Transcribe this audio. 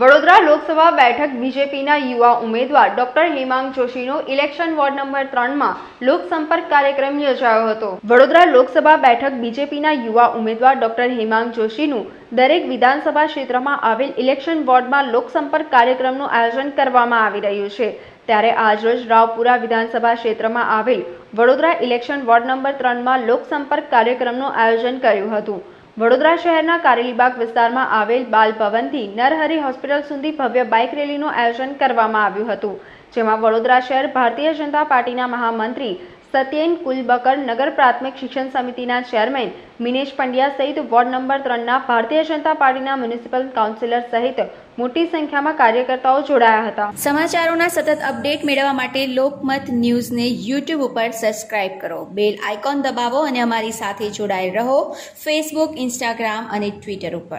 વડોદરા લોકસભા બેઠક બીજેપીના યુવા ઉમેદવાર ડોક્ટર હેમાંગ જોશીનો ઇલેક્શન વોર્ડ નંબર ત્રણમાં લોકસંપર્ક કાર્યક્રમ યોજાયો હતો. વડોદરા લોકસભા બેઠક બીજેપીના યુવા ઉમેદવાર ડોક્ટર હેમાંગ જોશીનું દરેક વિધાનસભા ક્ષેત્રમાં આવેલ ઇલેક્શન વોર્ડમાં લોકસંપર્ક કાર્યક્રમનું આયોજન કરવામાં આવી રહ્યું છે. ત્યારે આજરોજ રાવપુરા વિધાનસભા ક્ષેત્રમાં આવેલ વડોદરા ઇલેક્શન વોર્ડ નંબર ત્રણમાં લોકસંપર્ક કાર્યક્રમનું આયોજન કર્યું હતું. વડોદરા શહેરના કારેલીબાગ વિસ્તારમાં આવેલ બાલભવનથી નરહરી હોસ્પિટલ સુધી ભવ્ય બાઇક રેલીનું આયોજન કરવામાં આવ્યું હતું. જેમાં વડોદરા શહેર ભારતીય જનતા પાર્ટીના મહામંત્રી સત્યેન કુલબકર, નગર પ્રાથમિક શિક્ષણ સમિતિના ચેરમેન મિનેશ પંડ્યા સહિત વોર્ડ નંબર ત્રણના ભારતીય જનતા પાર્ટીના મ્યુનિસિપલ કાઉન્સિલર સહિત મોટી સંખ્યામાં કાર્યકર્તાઓ જોડાયા હતા. સમાચારોના સતત અપડેટ મેળવવા માટે લોકમત ન્યૂઝને યુટ્યુબ ઉપર સબસ્ક્રાઇબ કરો. બેલ આઇકોન દબાવો અને અમારી સાથે જોડાયેલ રહો ફેસબુક, ઇન્સ્ટાગ્રામ અને ટ્વિટર ઉપર.